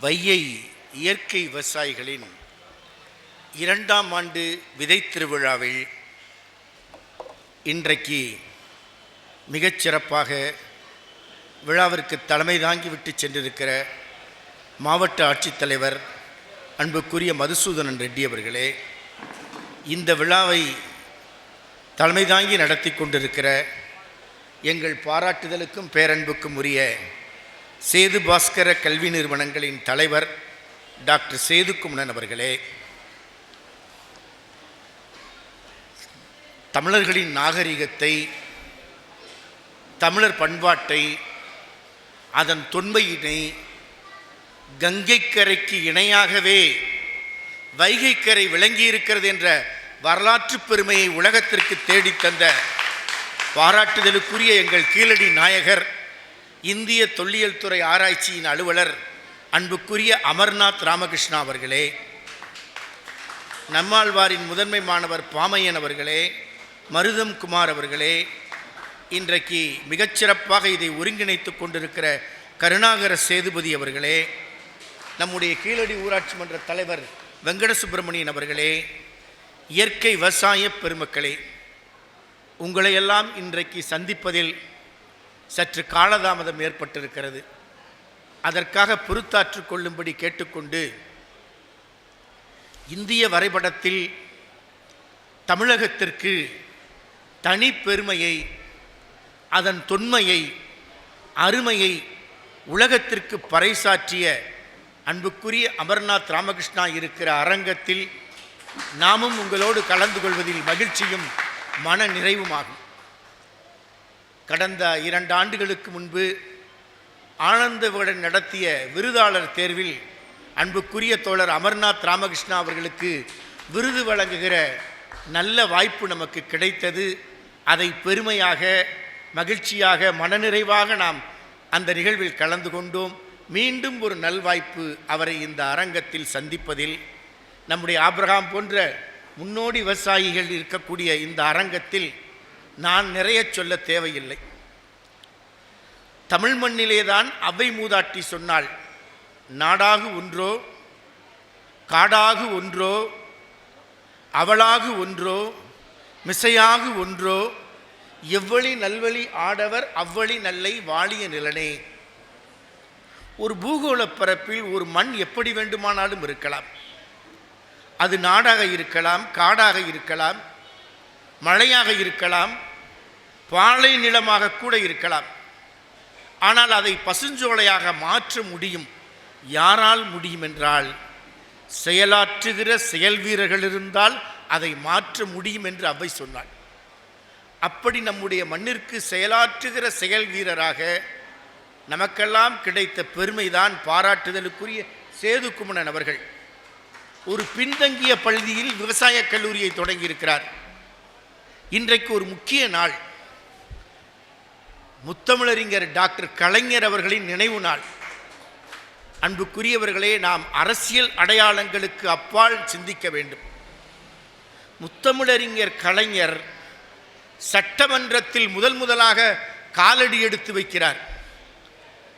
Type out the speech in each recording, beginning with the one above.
வையை இயற்கை விவசாயிகளின் இரண்டாம் ஆண்டு விதை திருவிழாவில் இன்றைக்கு மிகச்சிறப்பாக விழாவிற்கு தலைமை தாங்கி விட்டு சென்றிருக்கிற மாவட்ட ஆட்சித்தலைவர் அன்புக்குரிய மதுசூதனன் ரெட்டி அவர்களே இந்த விழாவை தலைமை தாங்கி நடத்தி கொண்டிருக்கிற எங்கள் பாராட்டுதலுக்கும் பேரன்புக்கும் உரிய சேது பாஸ்கர கல்வி நிறுவனங்களின் தலைவர் டாக்டர் சேதுக்குமணன் அவர்களே. தமிழர்களின் நாகரிகத்தை தமிழர் பண்பாட்டை அதன் தொன்மையினை கங்கைக்கரைக்கு இணையாகவே வைகைக்கரை விளங்கியிருக்கிறது என்ற வரலாற்று பெருமையை உலகத்திற்கு தேடித் தந்த பாராட்டுதலுக்குரிய எங்கள் கீழடி நாயகர் இந்திய தொல்லியல் துறை ஆராய்ச்சியின் அலுவலர் அன்புக்குரிய அமர்நாத் ராமகிருஷ்ணா அவர்களே நம்மாழ்வாரின் முதன்மை மாணவர் பாமையன் அவர்களே மருதம் குமார் அவர்களே இன்றைக்கு மிகச்சிறப்பாக இதை ஒருங்கிணைத்து கொண்டிருக்கிற கருணாகர சேதுபதி அவர்களே நம்முடைய கீழடி ஊராட்சி மன்ற தலைவர் வெங்கட சுப்பிரமணியன் அவர்களே இயற்கை விவசாய பெருமக்களே உங்களையெல்லாம் இன்றைக்கு சந்திப்பதில் சற்று காலதாமதம் ஏற்பட்டிருக்கிறது. அதற்காக பொறுத்தாற்று கொள்ளும்படி கேட்டுக்கொண்டு இந்திய வரைபடத்தில் தமிழகத்திற்கு தனி பெருமையை அதன் தொன்மையை அருமையை உலகத்திற்கு பறைசாற்றிய அன்புக்குரிய அமர்நாத் ராமகிருஷ்ணா இருக்கிற அரங்கத்தில் நாமும் உங்களோடு கலந்து கொள்வதில் மகிழ்ச்சியும் மன நிறைவுமாகும். கடந்த இரண்டு ஆண்டுகளுக்கு முன்பு ஆனந்த விகடன் நடத்திய விருதாளர் தேர்வில் அன்புக்குரிய தோழர் அமர்நாத் ராமகிருஷ்ணா அவர்களுக்கு விருது வழங்குகிற நல்ல வாய்ப்பு நமக்கு கிடைத்தது. அதை பெருமையாக மகிழ்ச்சியாக மனநிறைவாக நாம் அந்த நிகழ்வில் கலந்து கொண்டோம். மீண்டும் ஒரு நல்வாய்ப்பு அவரை இந்த அரங்கத்தில் சந்திப்பதில். நம்முடைய ஆப்ரஹாம் போன்ற முன்னோடி விவசாயிகள் இருக்கக்கூடிய இந்த அரங்கத்தில் நான் நிறைய சொல்ல தேவையில்லை. தமிழ் மண்ணிலேதான் அவை மூதாட்டி சொன்னாள். நாடாகு ஒன்றோ காடாகு ஒன்றோ அவளாகு ஒன்றோ மிசையாகு ஒன்றோ எவ்வளி நல்வழி ஆடவர் அவ்வழி நல்லை வாழிய நிலனே. ஒரு பூகோள பரப்பில் ஒரு மண் எப்படி வேண்டுமானாலும் இருக்கலாம். அது நாடாக இருக்கலாம் காடாக இருக்கலாம் மழையாக இருக்கலாம் பாலை நிலமாக கூட இருக்கலாம். ஆனால் அதை பசுஞ்சோலையாக மாற்ற முடியும். யாரால் முடியும் என்றால் செயலாற்றுகிற செயல் வீரர்கள் இருந்தால் அதை மாற்ற முடியும் என்று அவை சொன்னாள். அப்படி நம்முடைய மண்ணிற்கு செயலாற்றுகிற செயல் வீரராக நமக்கெல்லாம் கிடைத்த பெருமைதான் பாராட்டுதலுக்குரிய சேதுக்குமணன் அவர்கள். ஒரு பின்தங்கிய பள்ளியில் விவசாய கல்லூரியை தொடங்கியிருக்கிறார். இன்றைக்கு ஒரு முக்கிய நாள். முத்தமிழறிஞர் டாக்டர் கலைஞர் அவர்களின் நினைவு நாள். அன்புக்குரியவர்களே நாம் அரசியல் அடையாளங்களுக்கு அப்பால் சிந்திக்க வேண்டும். முத்தமிழறிஞர் கலைஞர் சட்டமன்றத்தில் முதல் முதலாக காலடி எடுத்து வைக்கிறார்.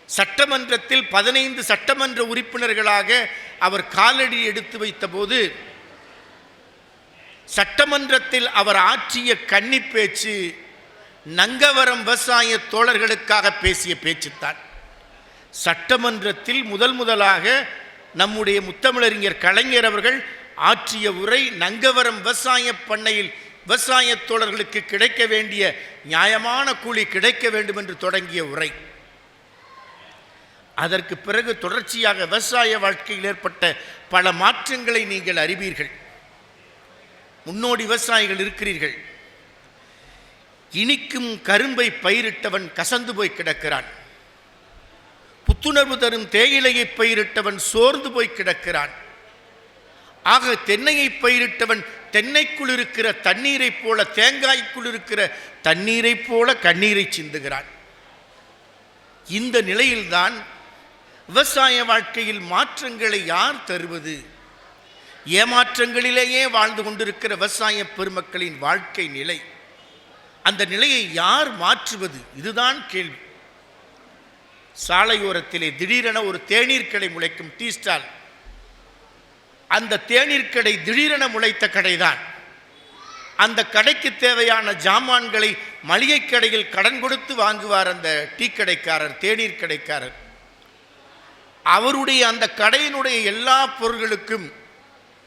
சட்டமன்றத்தில் பதினைந்து சட்டமன்ற உறுப்பினர்களாக அவர் காலடி எடுத்து வைத்தபோது சட்டமன்றத்தில் அவர் ஆற்றிய கன்னி பேச்சு நங்கவரம் விவசாய தோழர்களுக்காக பேசிய பேச்சுத்தான். சட்டமன்றத்தில் முதல் முதலாக நம்முடைய முத்தமிழறிஞர் கலைஞர் அவர்கள் ஆற்றிய உரை நங்கவரம் விவசாய பண்ணையில் விவசாய தோழர்களுக்கு கிடைக்க வேண்டிய நியாயமான கூலி கிடைக்க வேண்டும் என்று தொடங்கிய உரை. அதற்கு பிறகு தொடர்ச்சியாக விவசாய வாழ்க்கையில் ஏற்பட்ட பல மாற்றங்களை நீங்கள் அறிவீர்கள். முன்னோடி விவசாயிகள் இருக்கிறீர்கள். இனிக்கும் கரும்பை பயிரிட்டவன் கசந்து போய் கிடக்கிறான். புத்துணர்வு தரும் தேயிலையை பயிரிட்டவன் சோர்ந்து போய் கிடக்கிறான். ஆக தென்னையை பயிரிட்டவன் தென்னைக்குள் இருக்கிற தண்ணீரைப் போல தேங்காய்க்குள் இருக்கிற தண்ணீரைப் போல கண்ணீரை சிந்துகிறான். இந்த நிலையில்தான் விவசாய வாழ்க்கையில் மாற்றங்களை யார் தருவது? ஏமாற்றங்களிலேயே வாழ்ந்து கொண்டிருக்கிற விவசாய பெருமக்களின் வாழ்க்கை நிலை. அந்த நிலையை யார் மாற்றுவது? இதுதான் கேள்வி. சாலையோரத்திலே திடீரென ஒரு தேநீர் கடை முளைக்கும் டீ ஸ்டால். அந்த தேநீர் கடை திடீரென முளைத்த கடைதான். அந்த கடைக்கு தேவையான ஜாமான்களை மளிகை கடையில் கடன் கொடுத்து வாங்குவார் அந்த டீ கடைக்காரர் தேநீர் கடைக்காரர். அவருடைய அந்த கடையினுடைய எல்லா பொருள்களுக்கும்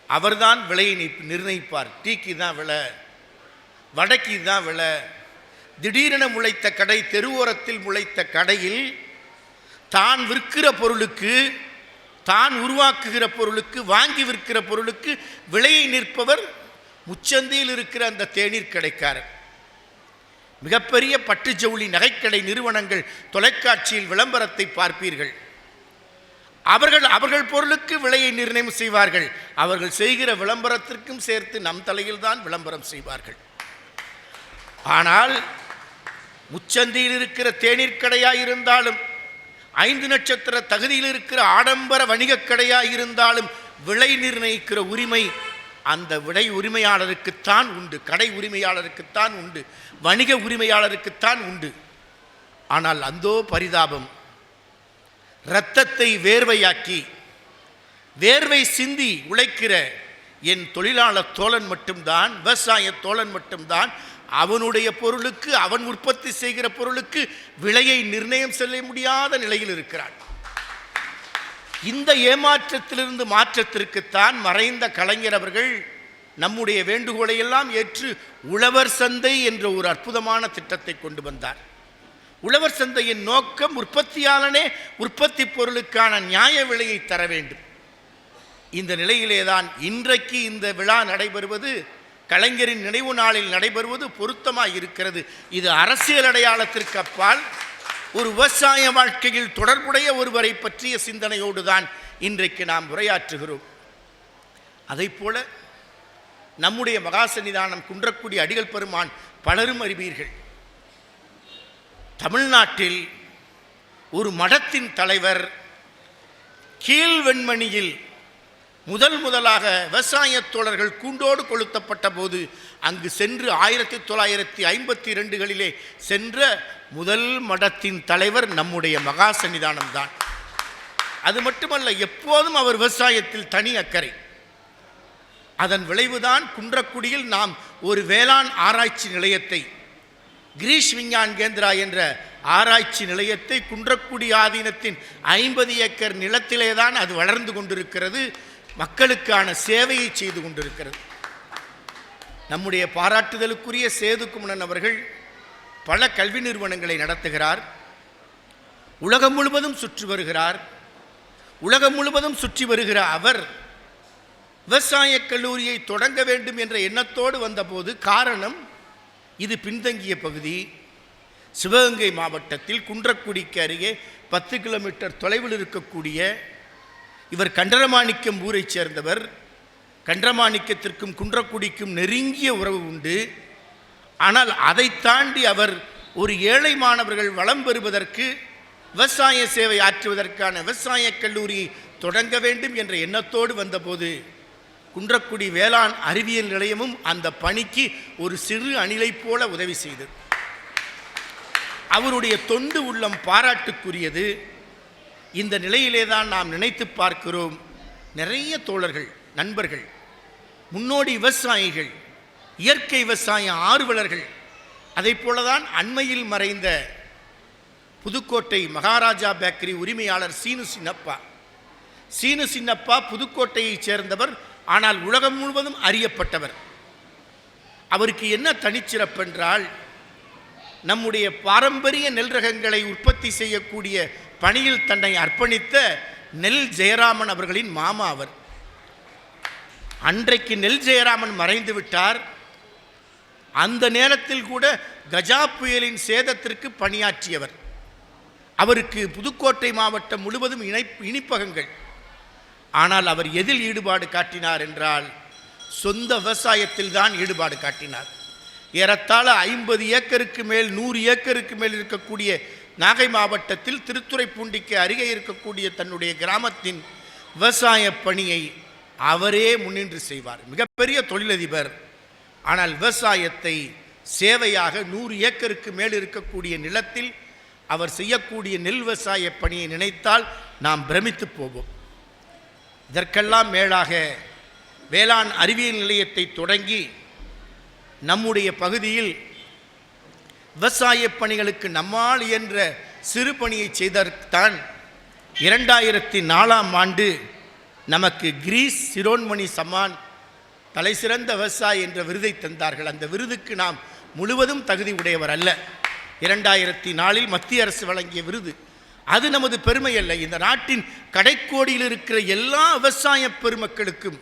அவர்தான் விலையை நிர்ணயிப்பார். டீக்கு தான் விலை. வடைக்கு தான் விலை. திடீரென முளைத்த கடை தெருவோரத்தில் முளைத்த கடையில் தான் விற்கிற பொருளுக்கு தான் உருவாக்குகிற பொருளுக்கு வாங்கி விற்கிற பொருளுக்கு விலையை நிற்பவர் முச்சந்தியில் இருக்கிற அந்த தேநீர் கடைக்காரர். மிகப்பெரிய பட்டு ஜவுளி நகைக்கடை நிறுவனங்கள் தொலைக்காட்சியில் விளம்பரத்தை பார்ப்பீர்கள். அவர்கள் அவர்கள் பொருளுக்கு விலையை நிர்ணயம் செய்வார்கள். அவர்கள் செய்கிற விளம்பரத்திற்கும் சேர்த்து நம் தலையில் தான் விளம்பரம் செய்வார்கள். ஆனால் முச்சந்தியில் இருக்கிற தேநீர் கடையாக இருந்தாலும் ஐந்து நட்சத்திர தகுதியில் இருக்கிற ஆடம்பர வணிகக் கடையாக இருந்தாலும் விலை நிர்ணயிக்கிற உரிமை அந்த விடை உரிமையாளருக்குத்தான் உண்டு கடை உரிமையாளருக்குத்தான் உண்டு வணிக உரிமையாளருக்குத்தான் உண்டு. ஆனால் அந்தோ பரிதாபம். இரத்தத்தை வேர்வையாக்கி வேர்வை சிந்தி உழைக்கிற என் தொழிலாளர் தோழன் மட்டும்தான் விவசாய தோழன் மட்டும்தான் அவனுடைய பொருளுக்கு அவன் உற்பத்தி செய்கிற பொருளுக்கு விலையை நிர்ணயம் செல்ல முடியாத நிலையில் இருக்கிறான். இந்த ஏமாற்றத்திலிருந்து மாற்றத்திற்குத்தான் மறைந்த கலைஞர் அவர்கள் நம்முடைய வேண்டுகோளை எல்லாம் ஏற்று உழவர் சந்தை என்ற ஒரு அற்புதமான திட்டத்தை கொண்டு வந்தார். உழவர் சந்தையின் நோக்கம் உற்பத்தியாளனே உற்பத்தி பொருளுக்கான நியாய விலையை தர வேண்டும். இந்த நிலையிலேதான் இன்றைக்கு இந்த விழா நடைபெறுவது கலைஞரின் நினைவு நாளில் நடைபெறுவது பொருத்தமாக இருக்கிறது. இது அரசியல் அடையாளத்திற்கு அப்பால் ஒரு விவசாய வாழ்க்கையில் தொடர்புடைய ஒருவரை பற்றிய சிந்தனையோடு தான் இன்றைக்கு நாம் உரையாற்றுகிறோம். அதைப் போல நம்முடைய மகாசன்னிதானம் குன்றக்குடி அடிகள் பெருமான் பலரும் அறிவீர்கள். தமிழ்நாட்டில் ஒரு மடத்தின் தலைவர் கீழ்வெண்மணியில் முதல் முதலாக விவசாயத் தோழர்கள் கூண்டோடு கொளுத்தப்பட்ட போது அங்கு சென்று ஆயிரத்தி தொள்ளாயிரத்தி ஐம்பத்தி இரண்டுகளிலே சென்ற முதல் மடத்தின் தலைவர் நம்முடைய மகா சன்னிதானம்தான் அது மட்டுமல்ல எப்போதும் அவர் விவசாயத்தில் தனி அக்கறை. அதன் விளைவுதான் குன்றக்குடியில் நாம் ஒரு வேளாண் ஆராய்ச்சி நிலையத்தை கிரீஷ் விஞ்ஞான் கேந்திரா என்ற ஆராய்ச்சி நிலையத்தை குன்றக்குடி ஆதீனத்தின் ஐம்பது ஏக்கர் நிலத்திலே தான் அது வளர்ந்து கொண்டிருக்கிறது. மக்களுக்கான சேவையை செய்து கொண்டிருக்கிறது. நம்முடைய பாராட்டுதலுக்குரிய சேதுக்குமணன் அவர்கள் பல கல்வி நிறுவனங்களை நடத்துகிறார். உலகம் முழுவதும் சுற்றி வருகிறார். உலகம் முழுவதும் சுற்றி வருகிற அவர் விவசாயக் கல்லூரியை தொடங்க வேண்டும் என்ற எண்ணத்தோடு வந்தபோது காரணம் இது பின்தங்கிய பகுதி. சிவகங்கை மாவட்டத்தில் குன்றக்குடிக்கு அருகே பத்து கிலோமீட்டர் தொலைவில் இருக்கக்கூடிய இவர் கண்டரமாணிக்கம் ஊரைச் சேர்ந்தவர். கண்டரமாணிக்கத்திற்கும் குன்றக்குடிக்கும் நெருங்கிய உறவு உண்டு. ஆனால் அதை தாண்டி அவர் ஒரு ஏழை மாணவர்கள் வளம் பெறுவதற்கு விவசாய சேவை ஆற்றுவதற்கான விவசாய கல்லூரி தொடங்க வேண்டும் என்ற எண்ணத்தோடு வந்தபோது குன்றக்குடி வேளாண் அறிவியல் நிலையமும் அந்த பணிக்கு ஒரு சிறு அணிலை போல உதவி செய்தது. அவருடைய தொண்டு உள்ளம் பாராட்டுக்குரியது. இந்த நிலையிலே தான் நாம் நினைத்து பார்க்கிறோம். நிறைய தோழர்கள் நண்பர்கள் முன்னோடி விவசாயிகள் இயற்கை விவசாய ஆர்வலர்கள் அதைப் போலதான் அண்மையில் மறைந்த புதுக்கோட்டை மகாராஜா பேக்கரி உரிமையாளர் சீனு சின்னப்பா. சீனு சின்னப்பா புதுக்கோட்டையைச் சேர்ந்தவர் ஆனால் உலகம் முழுவதும் அறியப்பட்டவர். அவருக்கு என்ன தனிச்சிறப்பென்றால் நம்முடைய பாரம்பரிய நெல் ரகங்களை உற்பத்தி செய்யக்கூடிய பணியில் தன்னை அர்ப்பணித்த நெல் ஜெயராமன் அவர்களின் மாமா அவர். அன்றைக்கு நெல் ஜெயராமன் மறைந்து விட்டார். அந்த நேரத்தில் கூட கஜா புயலின் சேதத்திற்கு பணியாற்றியவர். அவருக்கு புதுக்கோட்டை மாவட்டம் முழுவதும் இணை இனிப்பகங்கள். ஆனால் அவர் எதில் ஈடுபாடு காட்டினார் என்றால் சொந்த விவசாயத்தில் தான் ஈடுபாடு காட்டினார். ஏறத்தாழ ஐம்பது ஏக்கருக்கு மேல் நூறு ஏக்கருக்கு மேல் இருக்கக்கூடிய நாகை மாவட்டத்தில் திருத்துறைப்பூண்டிக்கு அருகே இருக்கக்கூடிய தன்னுடைய கிராமத்தின் விவசாய பணியை அவரே முன்னின்று செய்வார். மிகப்பெரிய தொழிலதிபர். ஆனால் விவசாயத்தை சேவையாக நூறு ஏக்கருக்கு மேல் இருக்கக்கூடிய நிலத்தில் அவர் செய்யக்கூடிய நெல் விவசாய பணியை நினைத்தால் நாம் பிரமித்து போவோம். இதற்கெல்லாம் மேலாக வேளாண் அறிவியல் நிலையத்தை தொடங்கி நம்முடைய பகுதியில் விவசாய பணிகளுக்கு நம்மால் என்ற சிறு பணியை செய்தற்தான் இரண்டாயிரத்தி நாலாம் ஆண்டு நமக்கு கிரீஸ் சிரோன்மணி சம்மான் தலைசிறந்த விவசாயி என்ற விருதை தந்தார்கள். அந்த விருதுக்கு நாம் முழுவதும் தகுதி உடையவர் அல்ல. இரண்டாயிரத்தி நாலில் மத்திய அரசு வழங்கிய விருது. அது நமது பெருமை அல்ல. இந்த நாட்டின் கடைக்கோடியில் இருக்கிற எல்லா விவசாய பெருமக்களுக்கும்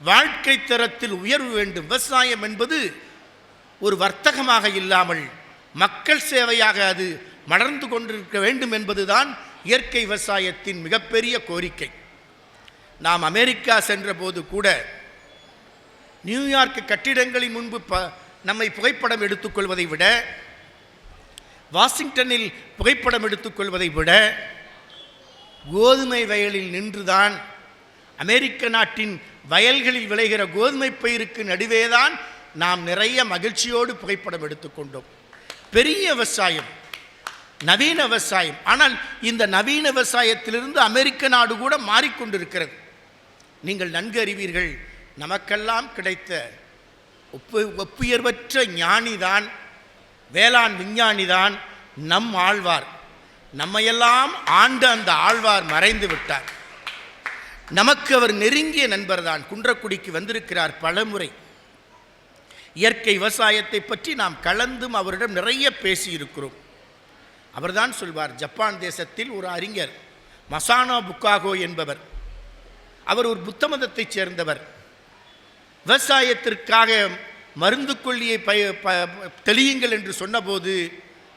வாழ்க்கை தரத்தில் உயர்வு வேண்டும். விவசாயம் என்பது ஒரு வர்த்தகமாக இல்லாமல் மக்கள் சேவையாக அது மலர்ந்து கொண்டிருக்க வேண்டும் என்பதுதான் இயற்கை விவசாயத்தின் மிகப்பெரிய கோரிக்கை. நாம் அமெரிக்கா சென்றபோது கூட நியூயார்க் கட்டிடங்களின் முன்பு ப நம்மை புகைப்படம் எடுத்துக்கொள்வதை விட வாஷிங்டனில் புகைப்படம் எடுத்துக்கொள்வதை விட கோதுமை வயலில் நின்றுதான் அமெரிக்க நாட்டின் வயல்களில் விளைகிற கோதுமை பயிருக்கு நடுவேதான் நாம் நிறைய மகிழ்ச்சியோடு புகைப்படம் எடுத்துக்கொண்டோம். பெரிய விவசாயம் நவீன விவசாயம். ஆனால் இந்த நவீன விவசாயத்திலிருந்து அமெரிக்க நாடு கூட மாறிக்கொண்டிருக்கிறது. நீங்கள் நன்கு அறிவீர்கள் நமக்கெல்லாம் கிடைத்த ஒப்பு ஒப்புயர்வற்ற ஞானிதான் வேளாண் விஞ்ஞானிதான் நம் ஆழ்வார். நம்மையெல்லாம் ஆண்டு அந்த ஆழ்வார் மறைந்து விட்டார். நமக்கு அவர் நெருங்கிய நண்பர்தான் குன்றக்குடிக்கு வந்திருக்கிறார் பலமுறை. இயற்கை விவசாயத்தை பற்றி நாம் கலந்தும் அவரிடம் நிறைய பேசியிருக்கிறோம். அவர்தான் சொல்வார் ஜப்பான் தேசத்தில் ஒரு அறிஞர் மசானோ புக்காகோ என்பவர். அவர் ஒரு புத்த மதத்தைச் சேர்ந்தவர். விவசாயத்திற்காக மருந்து கொல்லியை பய ப- தெளியுங்கள் என்று சொன்னபோது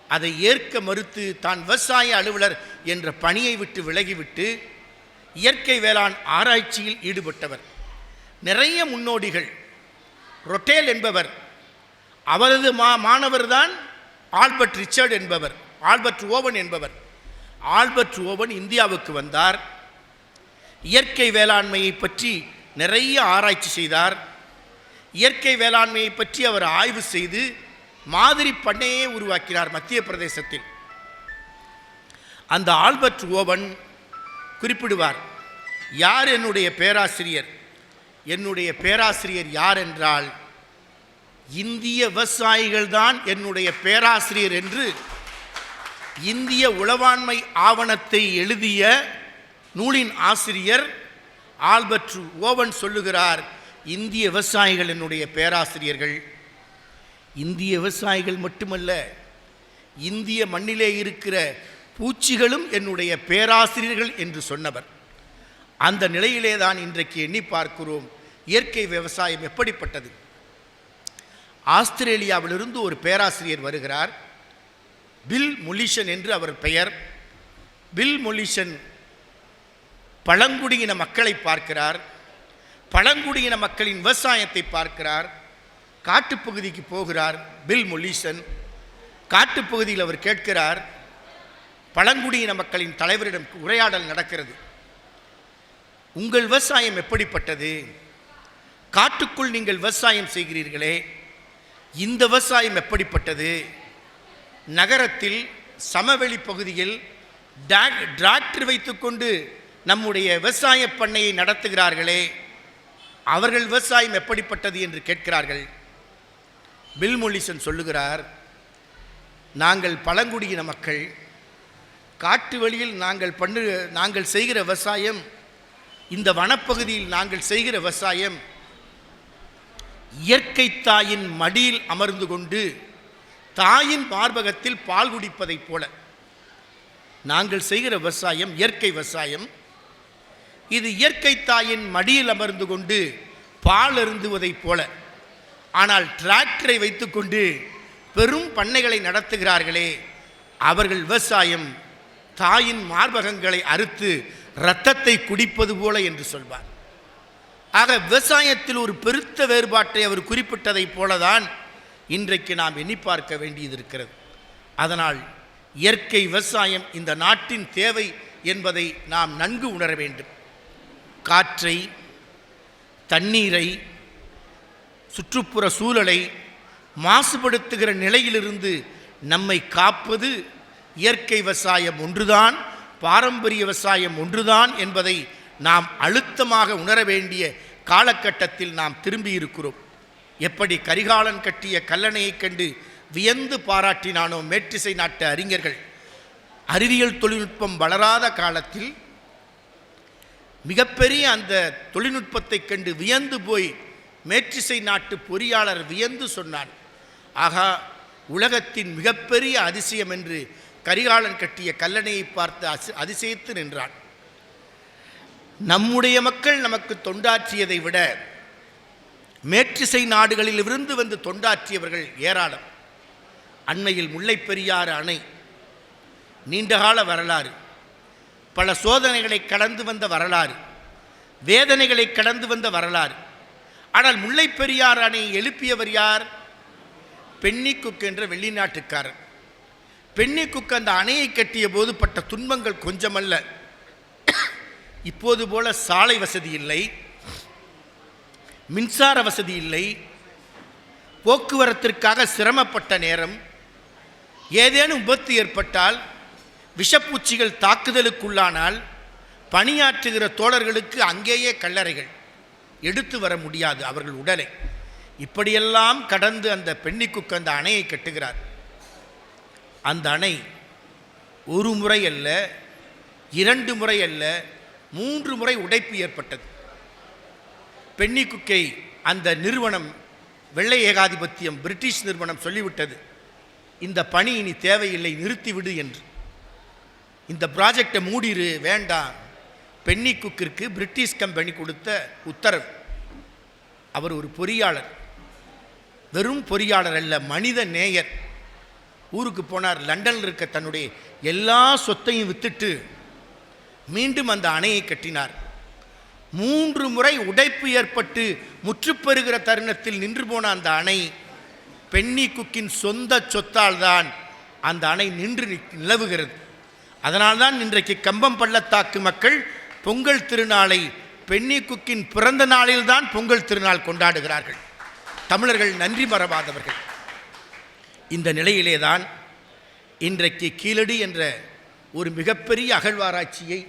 அதை ஏற்க மறுத்து தான் விவசாய அலுவலர் என்ற பணியை விட்டு விலகிவிட்டு இயற்கை வேளாண் ஆராய்ச்சியில் ஈடுபட்டவர். நிறைய முன்னோடிகள் ரொட்டேல் என்பவர். அவரது மா மாணவர்தான் ஆல்பர்ட் ரிச்சர்ட் என்பவர் ஆல்பர்ட் ஓவன் என்பவர். ஆல்பர்ட் ஓவன் இந்தியாவுக்கு வந்தார். இயற்கை வேளாண்மையை பற்றி நிறைய ஆராய்ச்சி செய்தார். இயற்கை வேளாண்மையை பற்றி அவர் ஆய்வு செய்து மாதிரி பண்ணையே உருவாக்கினார் மத்திய பிரதேசத்தில். அந்த ஆல்பர்ட் ஓவன் குறிப்பிடுவார் யார் என்னுடைய பேராசிரியர்? என்னுடைய பேராசிரியர் யார் என்றால் இந்திய விவசாயிகள் தான் என்னுடைய பேராசிரியர் என்று இந்திய உளவாண்மை ஆவணத்தை எழுதிய நூலின் ஆசிரியர் ஆல்பர்ட் ஓவன் சொல்லுகிறார் இந்திய விவசாயிகள் என்னுடைய பேராசிரியர்கள். இந்திய விவசாயிகள் மட்டுமல்ல இந்திய மண்ணிலே இருக்கிற பூச்சிகளும் என்னுடைய பேராசிரியர்கள் என்று சொன்னவர். அந்த நிலையிலே தான் இன்றைக்கு எண்ணி பார்க்கிறோம். இயற்கை விவசாயம் எப்படிப்பட்டது? ஆஸ்திரேலியாவிலிருந்து ஒரு பேராசிரியர் வருகிறார். பில் மொலிஷன் என்று அவர் பெயர். பில் மொலிஷன் பழங்குடியின மக்களை பார்க்கிறார். பழங்குடியின மக்களின் விவசாயத்தை பார்க்கிறார். காட்டுப்பகுதிக்கு போகிறார் பில் மொலிஷன் காட்டுப்பகுதியில் அவர் கேட்கிறார் பழங்குடியின மக்களின் தலைவரிடம் உரையாடல் நடக்கிறது. உங்கள் விவசாயம் எப்படிப்பட்டது? காட்டுக்குள் நீங்கள் விவசாயம் செய்கிறீர்களே இந்த விவசாயம் எப்படிப்பட்டது? நகரத்தில் சமவெளி பகுதியில் டிராக்டர் வைத்துக்கொண்டு நம்முடைய விவசாய பண்ணையை நடத்துகிறார்களே அவர்கள் விவசாயம் எப்படிப்பட்டது என்று கேட்கிறார்கள். பில் மொலிசன் சொல்லுகிறார் நாங்கள் பழங்குடியின மக்கள் காட்டு வழியில் நாங்கள் பண்ணு நாங்கள் செய்கிற விவசாயம் இந்த வனப்பகுதியில் நாங்கள் செய்கிற விவசாயம் இயற்கை தாயின் மடியில் அமர்ந்து கொண்டு தாயின் மார்பகத்தில் பால் குடிப்பதைப் போல. நாங்கள் செய்கிற விவசாயம் இயற்கை விவசாயம். இது இயற்கை தாயின் மடியில் அமர்ந்து கொண்டு பால் அருந்துவதைப் போல. ஆனால் டிராக்டரை வைத்துக்கொண்டு பெரும் பண்ணைகளை நடத்துகிறார்களே அவர்கள் விவசாயம் தாயின் மார்பகங்களை அறுத்து இரத்தத்தை குடிப்பது போல என்று சொல்வார். ஆக விவசாயத்தில் ஒரு பெருத்த வேறுபாட்டை அவர் குறிப்பிட்டதைப் போலதான் இன்றைக்கு நாம் எண்ணி பார்க்க வேண்டியது இருக்கிறது. அதனால் இயற்கை விவசாயம் இந்த நாட்டின் தேவை என்பதை நாம் நன்கு உணர வேண்டும். காற்றை தண்ணீரை சுற்றுப்புற சூழலை மாசுபடுத்துகிற நிலையிலிருந்து நம்மை காப்பது இயற்கை விவசாயம் ஒன்றுதான். பாரம்பரிய விவசாயம் ஒன்றுதான் என்பதை நாம் அழுத்தமாக உணர வேண்டிய காலகட்டத்தில் நாம் திரும்பி இருக்கிறோம் எப்படி கரிகாலன் கட்டிய கல்லணையைக் கண்டு வியந்து பாராட்டினானோ மேற்றிசை நாட்டு அறிஞர்கள். அறிவியல் தொழில்நுட்பம் வளராத காலத்தில் மிகப்பெரிய அந்த தொழில்நுட்பத்தைக் கண்டு வியந்து போய் மேற்றிசை நாட்டு பொறியாளர் வியந்து சொன்னான். ஆகா உலகத்தின் மிகப்பெரிய அதிசயம் என்று கரிகாலன் கட்டிய கல்லணையை பார்த்து அசி அதிசயித்து நின்றான். நம்முடைய மக்கள் நமக்கு தொண்டாற்றியதை விட மேற்றிசை நாடுகளில் இருந்து வந்து தொண்டாற்றியவர்கள் ஏராளம். அண்மையில் முல்லைப் பெரியாறு அணை நீண்டகால வரலாறு பல சோதனைகளை கடந்து வந்த வரலாறு வேதனைகளை கடந்து வந்த வரலாறு. ஆனால் முல்லைப் பெரியாறு அணை எழுப்பியவர் யார்? பென்னிக்குக் என்ற வெளிநாட்டுக்காரர் பெண்ணிக்குக்கு அந்த அணையை கட்டிய போது பட்ட துன்பங்கள் கொஞ்சமல்ல. இப்போது போல சாலை வசதி இல்லை. மின்சார வசதி இல்லை. போக்குவரத்திற்காக சிரமப்பட்ட நேரம். ஏதேனும் விபத்து ஏற்பட்டால் விஷப்பூச்சிகள் தாக்குதலுக்குள்ளானால் பணியாற்றுகிற தோழர்களுக்கு அங்கேயே கல்லறைகள் எடுத்து வர முடியாது அவர்கள் உடலை. இப்படியெல்லாம் கடந்து அந்த பெண்ணிக்குக்கு அந்த அணையை கட்டுகிறார். அந்த அணை ஒரு முறை அல்ல இரண்டு முறை அல்ல மூன்று முறை உடைப்பு ஏற்பட்டது. பெண்ணிக்குக்கை அந்த நிறுவனம் வெள்ளை ஏகாதிபத்தியம் பிரிட்டிஷ் நிறுவனம் சொல்லிவிட்டது இந்த பணி இனி தேவையில்லை நிறுத்திவிடு என்று. இந்த ப்ராஜெக்டை மூடிரு வேண்டாம். பென்னி குக்கிற்கு பிரிட்டிஷ் கம்பெனி கொடுத்த உத்தரவு. அவர் ஒரு பொறியாளர். வெறும் பொறியாளர் அல்ல மனித நேயர். ஊருக்கு போனார் லண்டனில் இருக்க தன்னுடைய எல்லா சொத்தையும் வித்துட்டு மீண்டும் அந்த அணையை கட்டினார். மூன்று முறை உடைப்பு ஏற்பட்டு முற்றுப்பெறுகிற தருணத்தில் நின்று போன அந்த அணை பென்னி குக்கின் சொந்த சொத்தால் தான் அந்த அணை நின்று நிலவுகிறது. அதனால்தான் இன்றைக்கு கம்பம் பள்ளத்தாக்கு மக்கள் பொங்கல் திருநாளை பென்னி குக்கின் பிறந்த நாளில்தான் பொங்கல் திருநாள் கொண்டாடுகிறார்கள். தமிழர்கள் நன்றி மறவாதவர்கள். இந்த நிலையிலே தான் இன்றைக்கு கீழடி என்ற ஒரு மிகப்பெரிய அகழ்வாராய்ச்சியை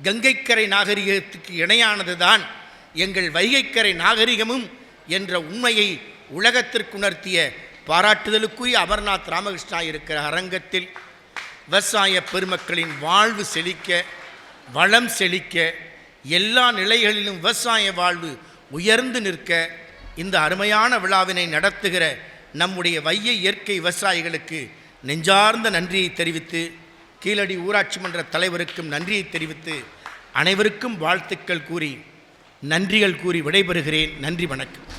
கங்கைக்கரை நாகரிகத்துக்கு இணையானது தான் எங்கள் வைகைக்கரை நாகரிகமும் என்ற உண்மையை உலகத்திற்கு உணர்த்திய பாராட்டுதலுக்குரிய அமர்நாத் ராமகிருஷ்ணா இருக்கிற அரங்கத்தில் விவசாய பெருமக்களின் வாழ்வு செழிக்க வளம் செழிக்க எல்லா நிலைகளிலும் விவசாய வாழ்வு உயர்ந்து நிற்க இந்த அருமையான விழாவினை நடத்துகிற நம்முடைய வைய இயற்கை விவசாயிகளுக்கு நெஞ்சார்ந்த நன்றியை தெரிவித்து கீழடி ஊராட்சி மன்ற தலைவருக்கும் நன்றியை தெரிவித்து அனைவருக்கும் வாழ்த்துக்கள் கூறி நன்றிகள் கூறி விடைபெறுகிறேன். நன்றி வணக்கம்.